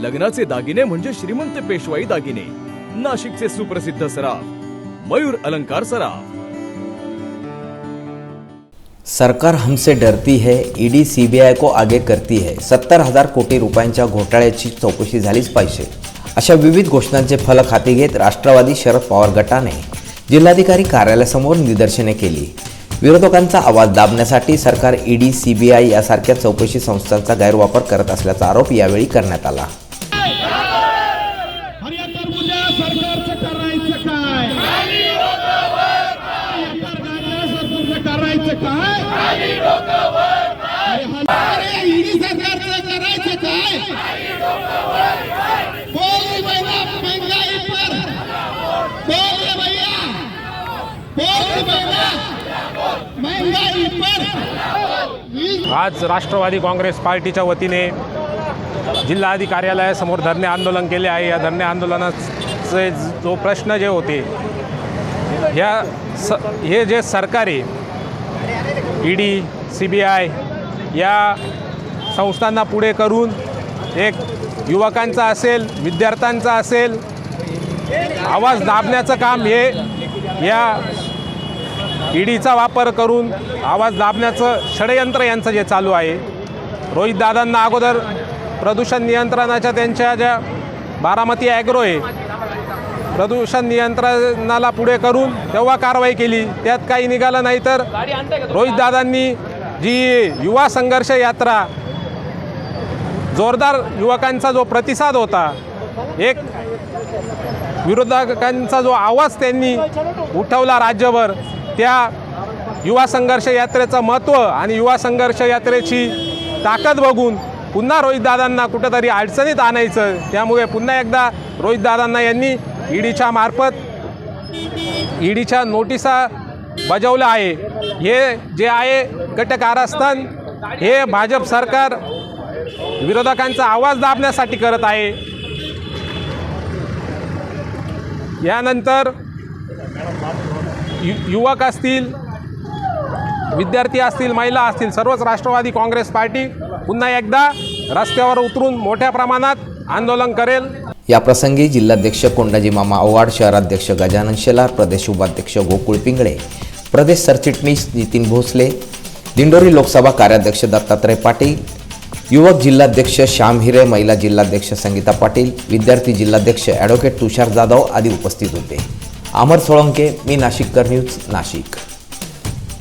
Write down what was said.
लग्नाचे दागिने म्हणजे श्रीमंत पेशवाई दागिने. नाशिकचे सुप्रसिद्ध सराफ मयूर अलंकार सराफ. सरकार हमसे डरती है ईडी सीबीआय को आगे करती है. सत्तर हजार कोटी रुपयांच्या घोटाळ्याची चौकशी झालीच पाहिजे. अशा विविध घोषणांचे फलक हाती घेत राष्ट्रवादी शरद पवार गटाने जिल्हाधिकारी कार्यालयासमोर निदर्शने केली. विरोधकांचा आवाज दाबण्यासाठी सरकार ईडी सीबीआय यासारख्या चौकशी संस्थांचा गैरवापर करत असल्याचा आरोप यावेळी करण्यात आला अरे या टरबूजा सरकारचं करायचं काय या गांजा सरकारचं करायचं काय? हा- ईडी सरकारचं करायचं काय? बोल रे भैया महंगाई पर. बोल रे भैया. बोल रे भैया. महंगाई पर. आज राष्ट्रवादी काँग्रेस पार्टीच्या वतीने जिल्हाधिकारी कार्यालयासमोर धरणे आंदोलन केले आहे. या धरणे आंदोलनाचे जो प्रश्न जे होते या स हे जे सरकारी E D C B I या संस्थांना पुढे करून एक युवकांचा असेल विद्यार्थ्यांचा असेल आवाज दाबण्याचं काम हे या ईडीचा वापर करून आवाज दाबण्याचं षडयंत्र यांचं जे चालू आहे. रोहित दादांना अगोदर प्रदूषण नियंत्रणाच्या त्यांच्या ज्या बारामती ॲग्रो आहे प्रदूषण नियंत्रणाला पुढे करून तेव्हा कारवाई केली. त्यात काही निघालं नाही तर रोहित दादांनी जी युवा संघर्ष यात्रा जोरदार युवकांचा जो प्रतिसाद होता एक विरोधकांचा जो आवाज त्यांनी उठवला राज्यभर त्या युवा संघर्ष यात्रेचं महत्त्व आणि युवा संघर्ष यात्रेची ताकद बघून पुन्हा रोहितदादांना कुठंतरी अडचणीत आणायचं. त्यामुळे पुन्हा एकदा रोहितदादांना यांनी ईडीच्या मार्फत ईडीच्या नोटिसा बजावल्या आहे. हे जे आहे गटकारस्थान हे भाजप सरकार विरोधकांचा आवाज दाबण्यासाठी करत आहे. यानंतर यु युवक असतील विद्यार्थी असतील महिला असतील सर्वच राष्ट्रवादी काँग्रेस पार्टी पुन्हा एकदा रस्त्यावर उतरून मोठ्या प्रमाणात आंदोलन करेल. याप्रसंगी जिल्हाध्यक्ष कोंडाजी मामा आव्हाड शहराध्यक्ष गजानन शेलार प्रदेश उपाध्यक्ष गोकुळ पिंगळे प्रदेश सरचिटणीस नितीन भोसले दिंडोरी लोकसभा कार्याध्यक्ष दत्तात्रय पाटील युवक जिल्हाध्यक्ष श्याम हिरे महिला जिल्हाध्यक्ष संगीता पाटील विद्यार्थी जिल्हाध्यक्ष ॲडव्होकेट तुषार जाधव आदी उपस्थित होते. अमर सोळंके मी नाशिककर न्यूज नाशिक.